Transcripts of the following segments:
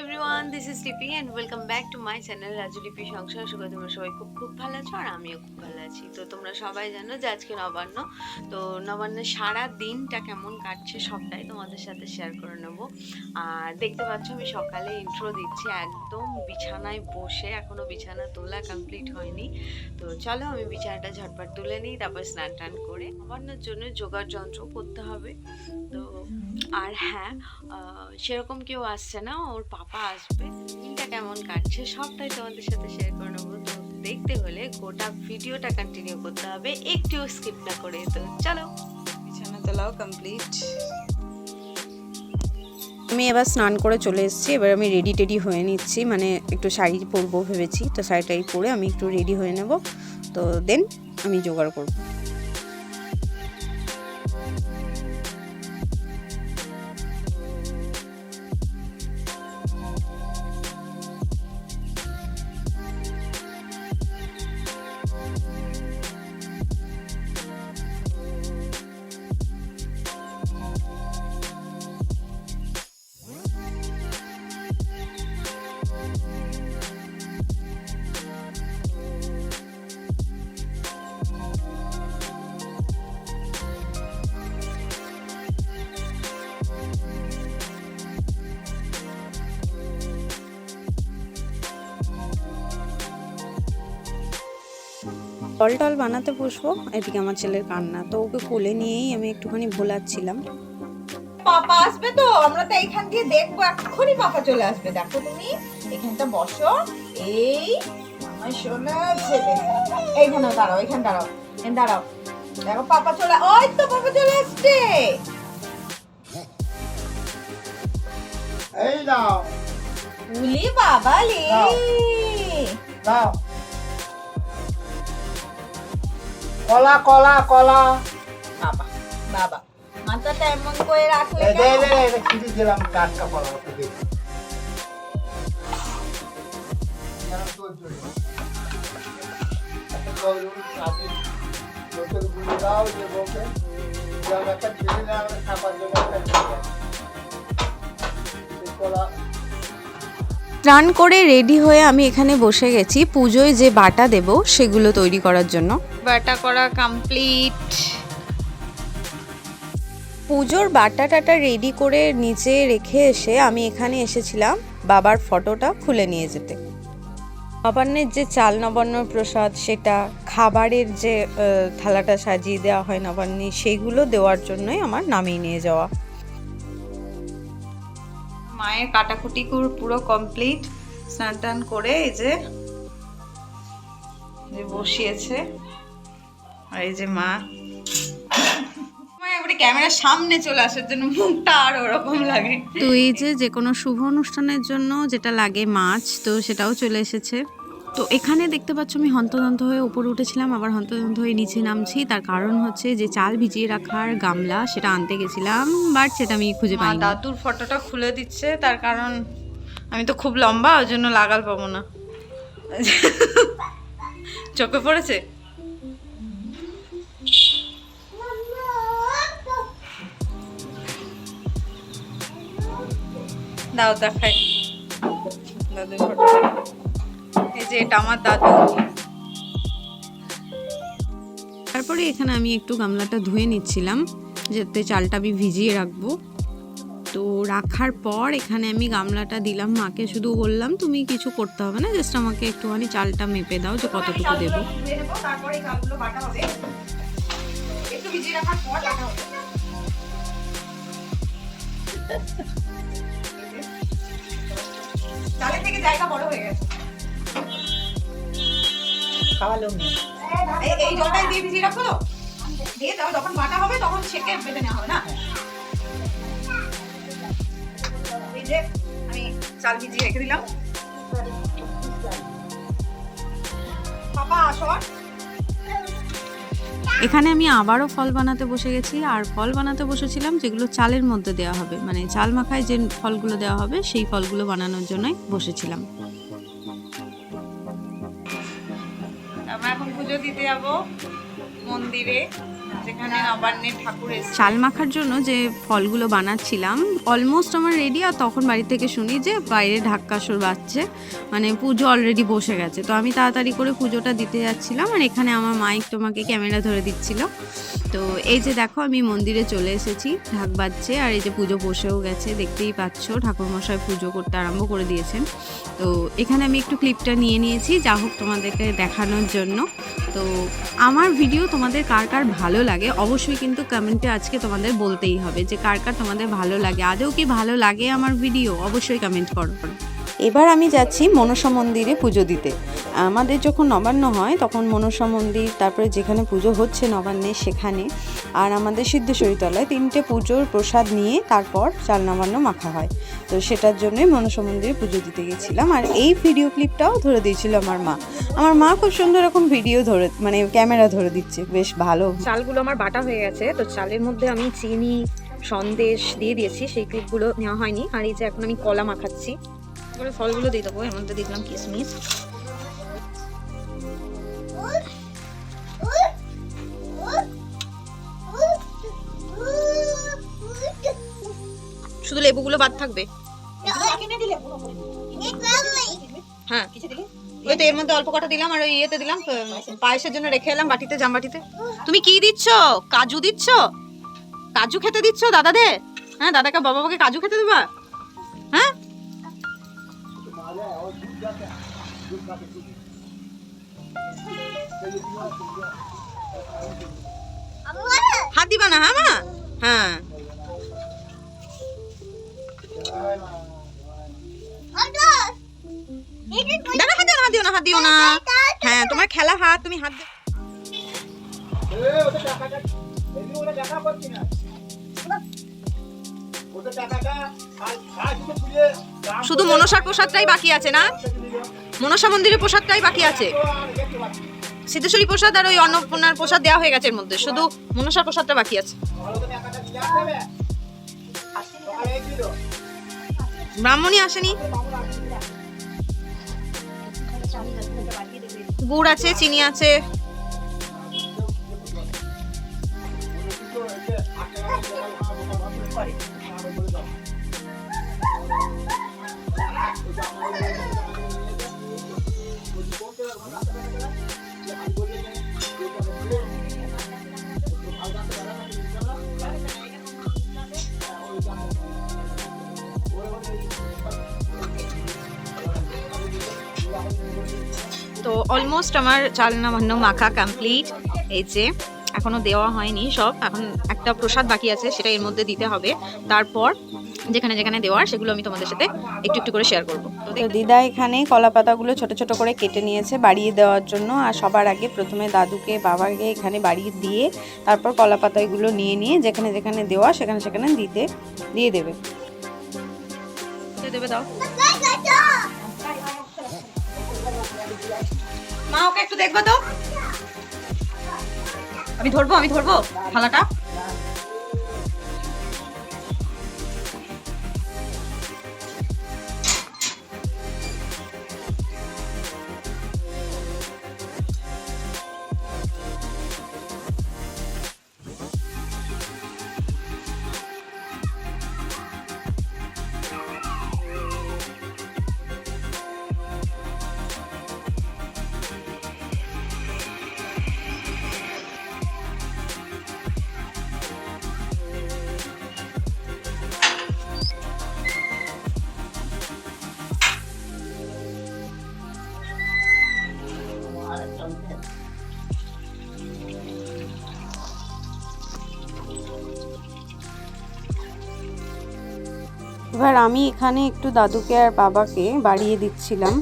Everyone this is Lipi and welcome back to my channel Raju Lipi সংসার সুখ তোমরা সবাই খুব খুব ভালো আছো আর আমিও খুব ভালো আছি। তো তোমরা সবাই জানো যে আজকে নবান্ন। তো নবান্নের সারা দিনটা কেমন কাটছে সবটাই তোমাদের সাথে শেয়ার করে নেব। আর দেখতে পাচ্ছ আমি সকালে ইন্ট্রো দিচ্ছি, একদম বিছানায় বসে এখনও বিছানা তোলা কমপ্লিট হয়নি। তো চলো আমি বিছানাটা ঝটপট তুলে নিই, তারপর স্নান টান করে নবান্নের জন্য যোগার যন্ত্র করতে হবে। তো আর হ্যাঁ সেরকম কেউ আসছে না, ওর পাপা আসবে। দিনটা কেমন কাটছে সবটাই তোমাদের সাথে শেয়ার করে নেব। তো দেখতে হলে গোটা ভিডিওটা কন্টিনিউ করতে হবে। একটুও স্কিপ না করে তো চলো। বিছানা তোলাও কমপ্লিট আমি এবার স্নান করে চলে এসেছি। এবার আমি রেডি টেডি হয়ে নিচ্ছি। মানে একটু শাড়ি পরবো ভেবেছি। তো শাড়ি টাড়ি পরে আমি একটু রেডি হয়ে নেব। তো দেন আমি জোগাড় করব। টল টল বানাতে বসবো এদিকে আমার ছেলের কান্না। তো ওকে কোলে নিয়েই আমি একটুখানি ভোলাচ্ছিলাম। পাপা আসবে তো আমরা তো এইখান দিয়ে দেখব এক্ষুনি পাপা চলে আসবে। দেখো তুমি এখানটা বসো। এই আমার সোনা ছেলে। এইখানে দাঁড়াও এইখানে দাঁড়াও এখানে দাঁড়াও। দেখো পাপা চলে ওই তো পাপা চলে আসছে। এই নাও। উলি বাবা লে দাও। কলা কলা কলা। বাবা বাবা। মাথাটা এমন করে রাখলে দে? দে দে কিছু দিলাম টাটকা কলা ওকে দে। কলা স্নান করে রেডি হয়ে আমি এখানে বসে গেছি। পুজোয় যে বাটা দেব সেগুলো তৈরি করার জন্য। বাটা করা কমপ্লিট পুজোর বাটা টাটা রেডি করে নিচে রেখে এসে আমি এখানে এসেছিলাম বাবার ফটোটা খুলে নিয়ে যেতে। নবান্নের যে চাল নবান্ন প্রসাদ সেটা খাবারের যে থালাটা সাজিয়ে দেওয়া হয় নবান্নে সেইগুলো দেওয়ার জন্যই আমার নামিয়ে নিয়ে যাওয়া। মায়ের কাটাকুটি করে পুরো কমপ্লিট স্নান টান করে এই যে যে বসিয়েছে। আর এই যে মা। মা ক্যামেরার সামনে চলে আসার জন্য মুখটা আর ওরকম লাগে। তো এই যে যে কোনো শুভ অনুষ্ঠানের জন্য যেটা লাগে মাছ তো সেটাও চলে এসেছে। তো এখানে দেখতে পাচ্ছ আমি হন্তদন্ত হয়ে উপরে উঠেছিলাম আবার হন্তদন্ত হয়ে নিচে নামছি। তার কারণ হচ্ছে যে চাল ভিজিয়ে রাখার গামলা সেটা আনতে গেছিলাম বাট সেটা আমি খুঁজে পাই দাদুর ফটোটা খুলে দিচ্ছে তার কারণ আমি তো খুব লম্বা ওই জন্য লাগাল পাবো না। চোখে পড়েছে? দাও দেখাই। দাদুর এই যে এটা আমার দাদু। তারপরে এখানে আমি একটু গামলাটা ধুয়ে নিচ্ছিলাম যাতে চালটা আমি ভিজিয়ে রাখব। তো রাখার পর এখানে আমি গামলাটা দিলাম মাকে শুধু বললাম তুমি কিছু করতে হবে না জাস্ট আমাকে একটুখানি চালটা মেপে দাও যে কতটুকু দেবো। তারপরে এই বাটা হবে। একটু ভিজিয়ে রাখার পর বাটা হবে। চালের থেকে জায়গা বড় হয়ে গেছে। খাওয়ালো এই- এই জলটাই দিয়ে ভিজিয়ে রাখো তো। দিয়ে দাও যখন বাটা হবে তখন ছেঁকে বেটে নেওয়া হবে না? এই যে আমি চাল ভিজিয়ে রেখে দিলাম। পাপা আসো। আর। এখানে আমি আবারও ফল বানাতে বসে গেছি, আর ফল বানাতে বসেছিলাম যেগুলো চালের মধ্যে দেওয়া হবে। মানে চাল মাখায় যে ফলগুলো দেওয়া হবে, সেই ফলগুলো বানানোর জন্যই বসেছিলাম। আমরা এখন পুজো দিতে যাব মন্দিরে। চাল মাখার জন্য যে ফলগুলো বানাচ্ছিলাম অলমোস্ট আমার রেডি আর তখন বাড়ি থেকে শুনি যে বাইরে ঢাক্কাসর বাজছে মানে পুজো অলরেডি বসে গেছে। তো আমি তাড়াতাড়ি করে পুজোটা দিতে যাচ্ছিলাম আর এখানে আমার মা তোমাকে ক্যামেরা ধরে দিচ্ছিল। তো এই যে দেখো, আমি মন্দিরে চলে এসেছি, ঢাক বাজছে, আর এই যে পুজো বসেও গেছে, দেখতেই পাচ্ছ, ঠাকুরমশাই পুজো করতে আরম্ভ করে দিয়েছেন। তো এখানে আমি একটু ক্লিপটা নিয়ে নিয়েছি, যা হোক তোমাদেরকে দেখানোর জন্য। তো আমার ভিডিও তোমাদের কার কার ভালো লাগে, অবশ্যই কিন্তু কমেন্টে আজকে তোমাদের বলতেই হবে যে কার কার তোমাদের ভালো লাগে। আদৌ কি ভালো লাগে আমার ভিডিও? অবশ্যই কমেন্ট করো। এবার আমি যাচ্ছি মনসা মন্দিরে পুজো দিতে। আমাদের যখন নবান্ন হয়, তখন মনসা মন্দির, তারপরে যেখানে পুজো হচ্ছে নবান্নে সেখানে, আর আমাদের সিদ্ধেশ্বরী তলায় তিনটে পুজোর প্রসাদ নিয়ে তারপর চাল নবান্ন মাখা হয়। তো সেটার জন্যই মনসা মন্দিরে পুজো দিতে গেছিলাম, আর এই ভিডিও ক্লিপটাও ধরে দিয়েছিল আমার মা। আমার মা খুব সুন্দর এরকম ভিডিও ধরে মানে ক্যামেরা ধরে দিচ্ছে, বেশ ভালো। চালগুলো আমার বাটা হয়ে গেছে, তো চালের মধ্যে আমি চিনি, সন্দেশ দিয়ে দিয়েছি, সেই ক্লিপগুলো নেওয়া হয়নি, আর এই যে এখন আমি কলা মাখাচ্ছি। এবারে ফলগুলো দিয়ে দেবো, এর মধ্যে দিয়ে দিলাম কিশমিশ। শুধু লেবুগুলো বাদ থাকবে? হ্যাঁ। ওই তো এর মধ্যে অল্প কটা দিলাম, আর ওই ইয়েতে দিলাম পায়েসের জন্য রেখে এলাম বাটিতে, জামবাটিতে। তুমি কি দিচ্ছ? কাজু দিচ্ছ? কাজু খেতে দিচ্ছ দাদাদের? হ্যাঁ দাদাকে বাবা বাবাকে কাজু খেতে দেবা? হ্যাঁ? হাত দিবা না হ্যাঁ মা? হ্যাঁ। হাত দিও হাত দিও না, হাত দিও না। হ্যাঁ তোমার খেলা হাত, তুমি হাত দিও। শুধু মনসার প্রসাদটাই বাকি আছে না? মনসা মন্দিরের প্রসাদটাই বাকি আছে। সিদ্ধেশ্বরী প্রসাদ আর ওই অন্নপূর্ণার প্রসাদ দেওয়া হয়ে গেছে এর মধ্যে। শুধু মনসার প্রসাদটা বাকি আছে। ব্রাহ্মণী আসেনি। গুড় আছে, চিনি আছে। তো অলমোস্ট আমার চালনা মান্য মাখা কমপ্লিট এই যে, এখনও দেওয়া হয়নি সব। এখন একটা প্রসাদ বাকি আছে, সেটা এর মধ্যে দিতে হবে। তারপর যেখানে যেখানে দেওয়ার সেগুলো আমি তোমাদের সাথে একটু একটু করে শেয়ার করব। তো দিদা এখানে কলা পাতাগুলো ছোট ছোট করে কেটে নিয়েছে বাড়িয়ে দেওয়ার জন্য আর সবার আগে প্রথমে দাদুকে বাবাকে এখানে বাড়িয়ে দিয়ে তারপর কলা পাতাগুলো নিয়ে নিয়ে যেখানে যেখানে দেওয়া সেখানে সেখানে দিতে দিয়ে দেবে। দেবে দাও। মা ওকে একটু দেখব তো? আমি ধরবো আমি ধরবো থালাটা। এবার আমি এখানে একটু দাদুকে আর বাবাকে বাড়িয়ে দিচ্ছিলাম।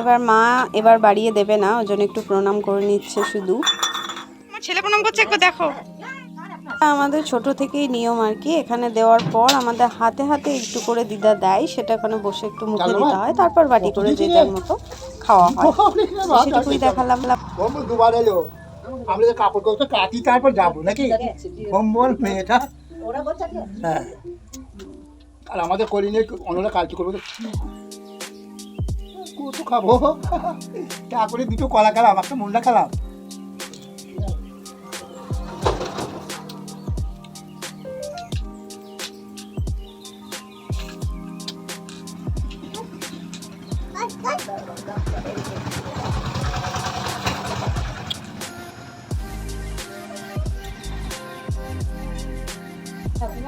এবার মা এবার বাড়িয়ে দেবে না ওই জন্য একটু প্রণাম করে নিচ্ছে শুধু। ছেলে প্রণাম করছে একবার দেখো। আমাদের ছোট থেকেই নিয়ম আর কি। এখানে দেওয়ার পর আমাদের হাতে হাতে একটু করে দিদা দেয় সেটা ওখানে বসে একটু মুখে দিতে হয়। তারপর বাটি করে যে যার মতো খাওয়া হয়। সেটুকুই দেখালাম। দুবার এলো। আমরা যে কাপড় করতে কাটি তারপর যাব নাকি? মেয়েটা। হ্যাঁ। আর আমাদের করি নিয়ে অন্যরা কালকে করব কত খাব? তারপরে দুটো কলা খেলাম একটা মুন্ডা খেলাম।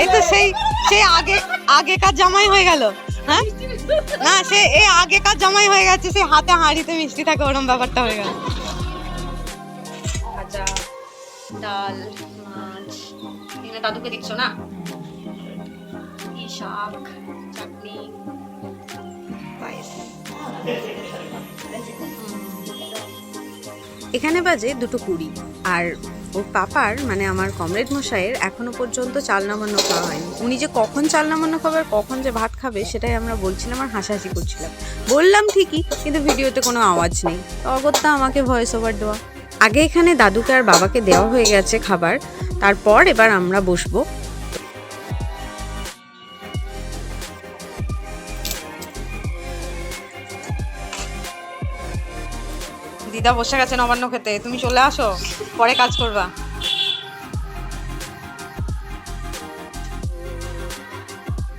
এই তো সেই সেই আগে আগেকার জামাই হয়ে গেল হ্যাঁ? না সে এ আগেকার জামাই হয়ে গেছে সে হাতে হাঁড়িতে মিষ্টি থাকে ওরম ব্যাপারটা হয়ে গেল। ভাজা ডাল মাছ এখানে দাদুকে দিচ্ছ না? শাক চাটনি। এখানে বাজে দুটো কুড়ি আর ওর পাপার মানে আমার কমরেড মশাইয়ের, এখনও পর্যন্ত চাল নামান্য খাওয়া হয়নি। উনি যে কখন চাল নামান্য খাবে আর কখন যে ভাত খাবে, সেটাই আমরা বলছিলাম আর হাসাহাসি করছিলাম। বললাম ঠিকই, কিন্তু ভিডিওতে কোনো আওয়াজ নেই। অগত্যা আমাকে ভয়েস ওভার দেওয়া। আগে এখানে দাদুকে আর বাবাকে দেওয়া হয়ে গেছে খাবার। তারপর এবার আমরা বসবো। দিদা বসে গেছে নবান্ন খেতে। তুমি চলে আসো, পরে কাজ করবা।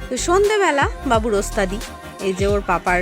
তো সন্ধেবেলা বাবুর ওস্তাদি, এই যে ওর পাপার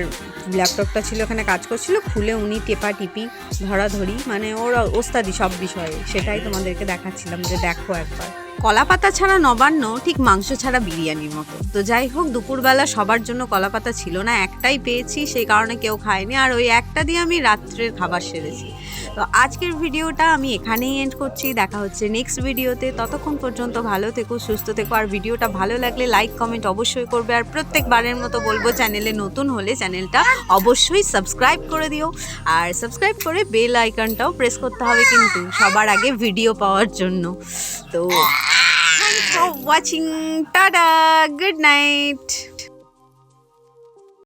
ল্যাপটপটা ছিল ওখানে কাজ করছিল, খুলে উনি টেপা টিপি, ধরাধরি মানে ওর ওস্তাদি সব বিষয়ে, সেটাই তোমাদেরকে দেখাচ্ছিলাম যে দেখো একবার। কলা পাতা ছাড়া নবান্ন, ঠিক মাংস ছাড়া বিরিয়ানির মতো। তো যাই হোক, দুপুরবেলা সবার জন্য কলা পাতা ছিল না, একটাই পেয়েছি, সেই কারণে কেউ খায়নি। আর ওই একটা দিয়ে আমি রাত্রের খাবার সেরেছি। তো আজকের ভিডিওটা আমি এখানেই এন্ড করছি। দেখা হচ্ছে নেক্সট ভিডিওতে। ততক্ষণ পর্যন্ত ভালো থেকো, সুস্থ থেকো। আর ভিডিওটা ভালো লাগলে লাইক কমেন্ট অবশ্যই করবে। আর প্রত্যেকবারের মতো বলব চ্যানেলে নতুন হলে চ্যানেলটা অবশ্যই সাবস্ক্রাইব করে দিও। আর সাবস্ক্রাইব করে বেল আইকনটাও প্রেস করতে হবে কিন্তু সবার আগে ভিডিও পাওয়ার জন্য। তো Thanks for watching. Tada. Good night.